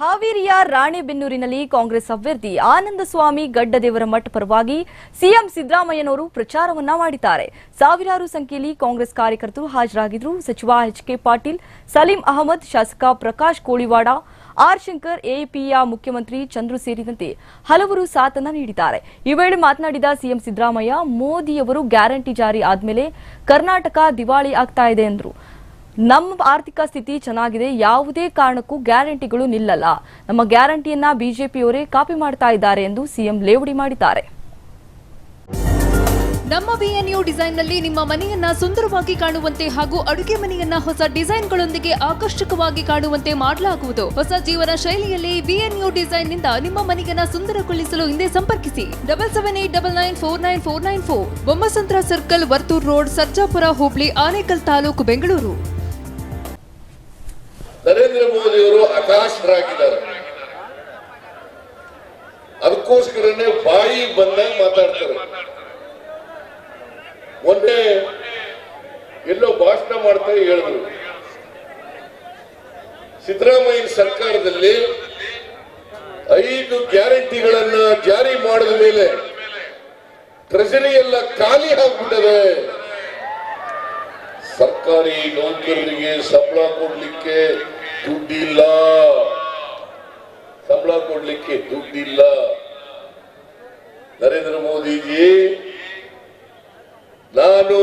ಹಾವೇರಿಯ ರಾಣೆಬೆನ್ನೂರಿನಲ್ಲಿ ಕಾಂಗ್ರೆಸ್ ಅಭ್ಯರ್ಥಿ ಆನಂದ ಸ್ವಾಮಿ ಗಡ್ಡದೇವರ ಮಠ ಪರವಾಗಿ ಸಿಎಂ ಸಿದ್ದರಾಮಯ್ಯನವರು ಪ್ರಚಾರವನ್ನ ಮಾಡಿದ್ದಾರೆ. ಸಾವಿರಾರು ಸಂಖ್ಯೆಯಲ್ಲಿ ಕಾಂಗ್ರೆಸ್ ಕಾರ್ಯಕರ್ತರು ಹಾಜರಾಗಿದ್ರು. ಸಚಿವ ಎಚ್ ಕೆ ಪಾಟೀಲ್, ಸಲೀಂ ಅಹಮದ್, ಶಾಸಕ ಪ್ರಕಾಶ್ ಕೋಳಿವಾಡ, ಆರ್ ಶಂಕರ್ ಎಎಪಿಯ ಮುಖ್ಯಮಂತ್ರಿ ಚಂದ್ರು ಸೇರಿದಂತೆ ಹಲವರು ಸಾಥನ್ನ ನೀಡಿದ್ದಾರೆ. ಈ ವೇಳೆ ಮಾತನಾಡಿದ ಸಿಎಂ ಸಿದ್ದರಾಮಯ್ಯ, ಮೋದಿಯವರು ಗ್ಯಾರಂಟಿ ಜಾರಿ ಆದ್ಮೇಲೆ ಕರ್ನಾಟಕ ದಿವಾಳಿ ಆಗ್ತಾ ಇದೆ ಎಂದರು ನಮ್ಮ ಆರ್ಥಿಕ ಸ್ಥಿತಿ ಚೆನ್ನಾಗಿದೆ, ಯಾವುದೇ ಕಾರಣಕ್ಕೂ ಗ್ಯಾರಂಟಿಗಳು ನಿಲ್ಲಲ್ಲ. ನಮ್ಮ ಗ್ಯಾರಂಟಿಯನ್ನ ಬಿಜೆಪಿಯವರೇ ಕಾಪಿ ಮಾಡ್ತಾ ಇದ್ದಾರೆ ಎಂದು ಸಿಎಂ ಲೇವಡಿ ಮಾಡಿದ್ದಾರೆ. ನಮ್ಮ ಬಿಎನ್ಯು ಡಿಸೈನ್ನಲ್ಲಿ ನಿಮ್ಮ ಮನೆಯನ್ನ ಸುಂದರವಾಗಿ ಕಾಣುವಂತೆ ಹಾಗೂ ಅಡುಗೆ ಮನೆಯನ್ನ ಹೊಸ ಡಿಸೈನ್ಗಳೊಂದಿಗೆ ಆಕರ್ಷಕವಾಗಿ ಕಾಣುವಂತೆ ಮಾಡಲಾಗುವುದು. ಹೊಸ ಜೀವನ ಶೈಲಿಯಲ್ಲಿ ಬಿಎನ್ಯು ಡಿಸೈನ್ನಿಂದ ನಿಮ್ಮ ಮನೆಯನ್ನ ಸುಂದರಗೊಳಿಸಲು ಹಿಂದೆ ಸಂಪರ್ಕಿಸಿ. Double seven eight double nine four nine four nine four. Bommasandra circle Varthur road, Sarjapur, Hubli, Anekal taluk, Bengaluru. Narendra ಮೋದಿಯವರು ಹತಾಶರಾಗಿದ್ದಾರೆ. ಅದಕ್ಕೋಸ್ಕರನೇ ಬಾಯಿ ಬಂದಾಗ ಮಾತಾಡ್ತಾರೆ. ಮೊನ್ನೆ ಎಲ್ಲೋ ಭಾಷಣ ಮಾಡ್ತಾ ಹೇಳಿದ್ರು. ಸಿದ್ದರಾಮಯ್ಯ ಸರ್ಕಾರದಲ್ಲಿ ಐದು ಗ್ಯಾರಂಟಿಗಳನ್ನ ಜಾರಿ ಮಾಡಿದ ಮೇಲೆ ಟ್ರೆಜರಿ ಎಲ್ಲ ಖಾಲಿ ಆಗ್ಬಿಟ್ಟದೆ. ಸರ್ಕಾರಿ ನೌಕರರಿಗೆ ಸಂಬಳ ಕೊಡ್ಲಿಕ್ಕೆ ದುಡ್ಡಿಲ್ಲ. ಸಂಬಳ ಕೊಡ್ಲಿಕ್ಕೆ ದುಡ್ಡಿಲ್ಲ. ನರೇಂದ್ರ ಮೋದಿಜಿ, ನಾನು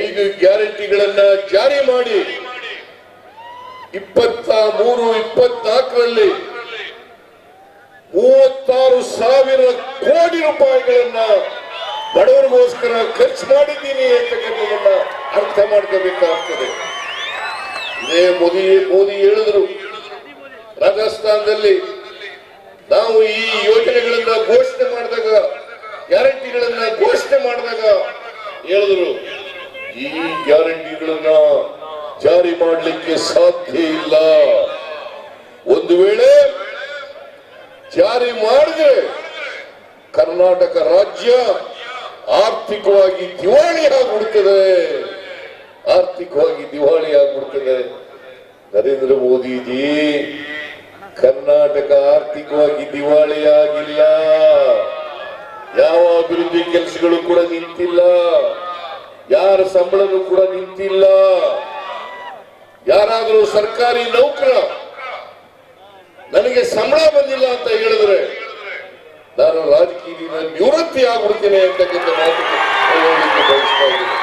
ಐದು ಗ್ಯಾರಂಟಿಗಳನ್ನ ಜಾರಿ ಮಾಡಿ ಇಪ್ಪತ್ತ ಮೂರು ಇಪ್ಪತ್ನಾಲ್ಕರಲ್ಲಿ ಮೂವತ್ತಾರು ಸಾವಿರ ಕೋಟಿ ರೂಪಾಯಿಗಳನ್ನ ಬಡವರಿಗೋಸ್ಕರ ಖರ್ಚು ಮಾಡಿದ್ದೀನಿ ಅಂತಕ್ಕಂಥದನ್ನ ಅರ್ಥ ಮಾಡ್ಕೋಬೇಕಾಗ್ತದೆ. ಇದೇ ಮೋದಿ ಮೋದಿ ಹೇಳಿದ್ರು. ರಾಜಸ್ಥಾನದಲ್ಲಿ ನಾವು ಈ ಯೋಜನೆಗಳನ್ನ ಘೋಷಣೆ ಮಾಡಿದಾಗ, ಗ್ಯಾರಂಟಿಗಳನ್ನ ಘೋಷಣೆ ಮಾಡಿದಾಗ ಹೇಳಿದ್ರು. ಈ ಗ್ಯಾರಂಟಿಗಳನ್ನ ಜಾರಿ ಮಾಡಲಿಕ್ಕೆ ಸಾಧ್ಯ ಇಲ್ಲ. ಒಂದು ವೇಳೆ ಜಾರಿ ಮಾಡಿದ್ರೆ ಕರ್ನಾಟಕ ರಾಜ್ಯ ಆರ್ಥಿಕವಾಗಿ ದಿವಾಳಿ ಆಗ್ಬಿಡ್ತದೆ ಆರ್ಥಿಕವಾಗಿ ದಿವಾಳಿ ಆಗ್ಬಿಡ್ತದೆ. ನರೇಂದ್ರ ಮೋದಿಜಿ, ಕರ್ನಾಟಕ ಆರ್ಥಿಕವಾಗಿ ದಿವಾಳಿ ಆಗಿಲ್ಲ ಯಾವ ಅಭಿವೃದ್ಧಿ ಕೆಲಸಗಳು ಕೂಡ ನಿಂತಿಲ್ಲ. ಯಾರ ಸಂಬಳನೂ ಕೂಡ ನಿಂತಿಲ್ಲ. ಯಾರಾದರೂ ಸರ್ಕಾರಿ ನೌಕರ, ನನಗೆ ಸಂಬಳ ಬಂದಿಲ್ಲ ಅಂತ ಹೇಳಿದ್ರೆ ನಾನು ರಾಜಕೀಯದಿಂದ ನಿವೃತ್ತಿ ಆಗ್ಬಿಡ್ತೀನಿ ಅಂತಕ್ಕಂಥ ಮಾತು ಬಯಸ್ತಾ ಇದ್ದೀನಿ.